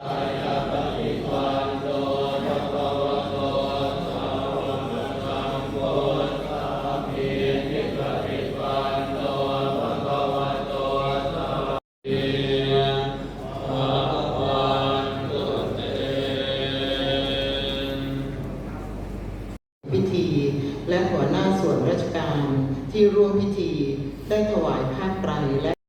พิธีและหัวหน้าส่วนราชการที่ร่วมพิธีได้ถวายผ้าไตรและ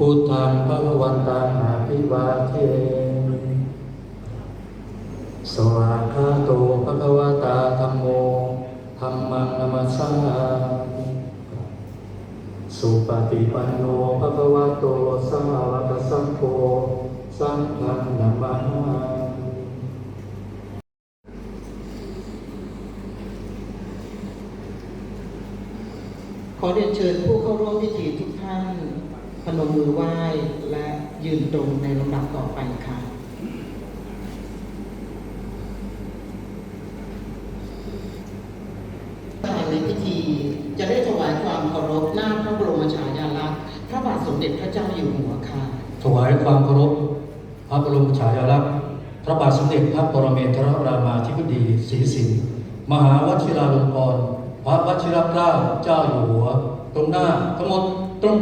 พุทธังพระวันตังอาภิวาเทสวากขาโตภะคะวตาธัมโมธัมมังนัมัสสาสุปฏิปันโนภะคะวะโตสาวกสังโฆสังฆังนัมมาขอเรียนเชิญผู้เข้าร่วมพิธีทุกท่าน พนมมือไหว้และยืนตรงในลำดับต่อไปค่ะประธานในพิธีจะได้ถวายความเคารพหน้าพระบรมฉายาลักษณ์พระบาทสมเด็จพระเจ้าอยู่หัวค่ะ ถวายความเคารพพระบรมฉายาลักษณ์พระบาทสมเด็จพระปรเมนทรรามาธิบดีศรีสินมหาวชิราลงกรณ์พระวชิรเกล้าเจ้าอยู่หัว ตรงหน้าทั้งหมดตรง